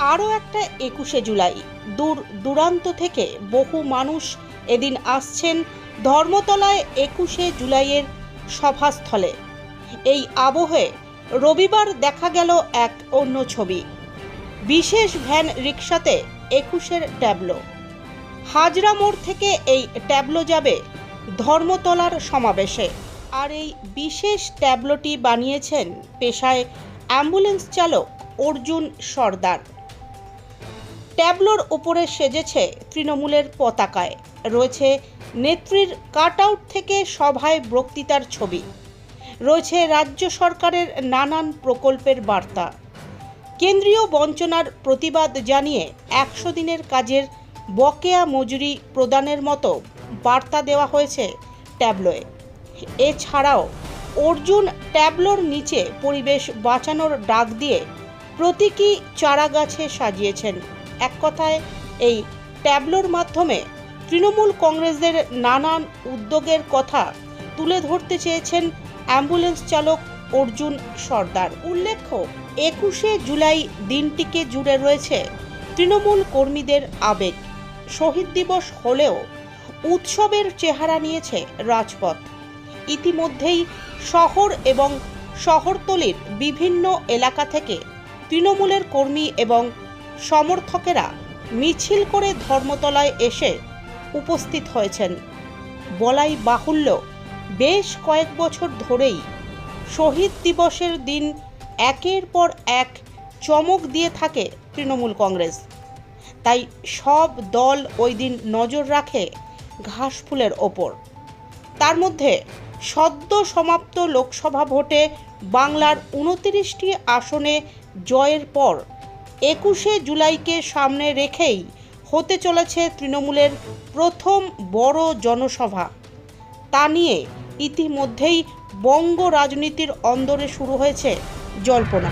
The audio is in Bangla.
আরও একটা একুশে জুলাই। দূর দূরান্ত থেকে বহু মানুষ এদিন আসছেন ধর্মতলায় একুশে জুলাইয়ের সভাস্থলে। এই আবহে রবিবার দেখা গেল এক অন্য ছবি। বিশেষ ভ্যান রিক্সাতে একুশের ট্যাবলো। হাজরা মোড় থেকে এই ট্যাবলো যাবে ধর্মতলার সমাবেশে। আর এই বিশেষ ট্যাবলোটি বানিয়েছেন পেশায় অ্যাম্বুলেন্স চালক অর্জুন সর্দার। ট্যাবলোর ওপরে সেজেছে তৃণমূলের পতাকায়। রয়েছে নেত্রীর কাট আউট থেকে সভায় বক্তৃতার ছবি। রয়েছে রাজ্য সরকারের নানান প্রকল্পের বার্তা। কেন্দ্রীয় বঞ্চনার প্রতিবাদ জানিয়ে একশো দিনের কাজের বকেয়া মজুরি প্রদানের মতো বার্তা দেওয়া হয়েছে ট্যাবলোয়ে। এছাড়াও অর্জুন ট্যাবলোর নিচে পরিবেশ বাঁচানোর ডাক দিয়ে প্রতীকী চারা গাছে সাজিয়েছেন। এক কথায়, এই ট্যাবলোর মাধ্যমে তৃণমূল কংগ্রেসদের নানান উদ্যোগের কথা তুলে ধরতে চেয়েছেন অ্যাম্বুলেন্স চালক অর্জুন সর্দার। উল্লেখ্য, একুশে জুলাই দিনটিকে জুড়ে রয়েছে তৃণমূল কর্মীদের আবেগ। শহীদ দিবস হলেও উৎসবের চেহারা নিয়েছে রাজপথ। ইতিমধ্যেই শহর এবং শহরতলির বিভিন্ন এলাকা থেকে তৃণমূলের কর্মী এবং সমর্থকেরা মিছিল করে ধর্মতলায় এসে উপস্থিত হয়েছেন। বলাই বাহুল্য, বেশ কয়েক বছর ধরেই শহীদ দিবসের দিন একের পর এক চমক দিয়ে থাকে তৃণমূল কংগ্রেস। তাই সব দল ওই দিন নজর রাখে ঘাসফুলের ওপর। তার মধ্যে সদ্য সমাপ্ত লোকসভা ভোটে বাংলার উনতিরিশটি আসনে জয়ের পর একুশে জুলাইকে সামনে রেখেই হতে চলেছে তৃণমূলের প্রথম বড় জনসভা। তা নিয়ে ইতিমধ্যেই বঙ্গ রাজনীতির অন্দরে শুরু হয়েছে জল্পনা।